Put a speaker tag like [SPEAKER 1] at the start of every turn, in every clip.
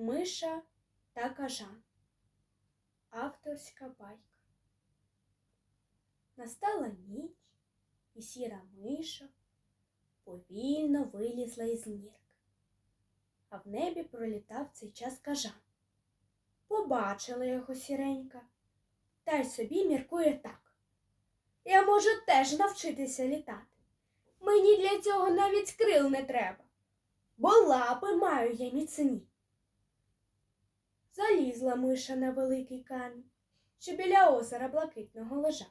[SPEAKER 1] Миша та кажан. Авторська байка. Настала ніч, і сіра миша повільно вилізла із нірки. А в небі пролітав цей час кажан. Побачила його сіренька, та й собі міркує так. Я можу теж навчитися літати. Мені для цього навіть крил не треба, бо лапи маю я міцні. Залізла миша на великий камінь, що біля озера блакитного лежав.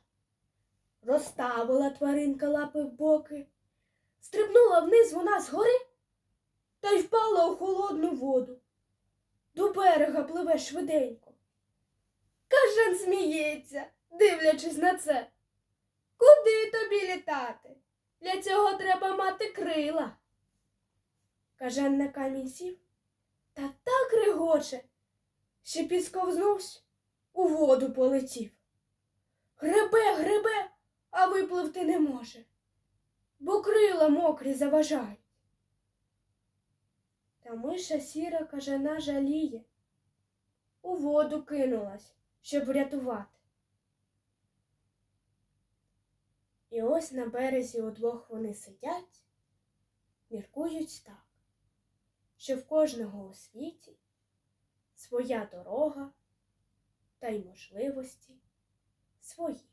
[SPEAKER 1] Розставила тваринка лапи в боки, стрибнула вниз вона згори та й впала у холодну воду. До берега пливе швиденько. Кажан сміється, дивлячись на це. Куди тобі літати? Для цього треба мати крила. Кажан на камінь сів та так регоче, що підсковзнувсь, у воду полетів. Гребе, гребе, а випливти не може, бо крила мокрі заважають. Та миша сіра кажана жаліє, у воду кинулась, щоб врятувати. І ось на березі удвох вони сидять, міркують так, що в кожного у світі своя дорога та й можливості свої.